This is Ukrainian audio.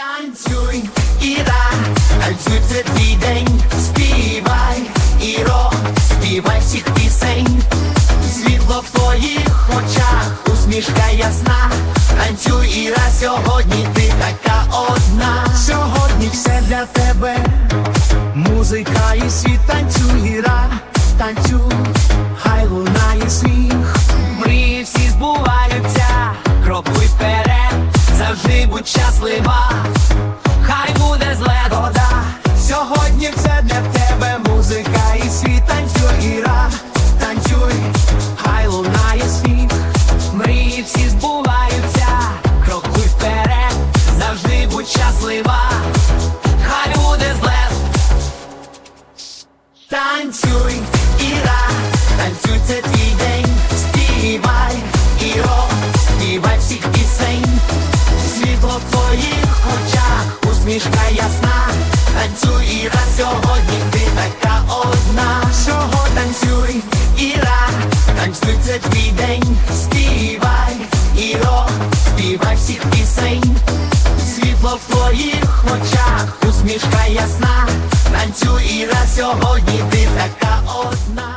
Танцюй, Іра, танцюй, це твій день, співай, Іро, співай всіх пісень, світло в твоїх очах, усмішка ясна, танцюй, Іра, сьогодні ти така одна. Сьогодні все для тебе, музика і світ, танцюй, Іра, танцюй, хай лунає сміх, мрії всі вперед, завжди будь щаслива, хай буде злегода. Сьогодні все для тебе, музика і світ, танцюй, Іра, танцюй, хай лунає сміх, мрії всі збуваються, крокуй вперед, завжди будь щаслива, хай буде зле. Танцюй, усмішка ясна, танцюй, Іра, сьогодні ти така одна. Всього танцюй, Іра, танцюй, це твій день, співай, Іро, співай всіх пісень, світло в твоїх очах, усмішка ясна, танцюй, Іра, сьогодні ти така одна.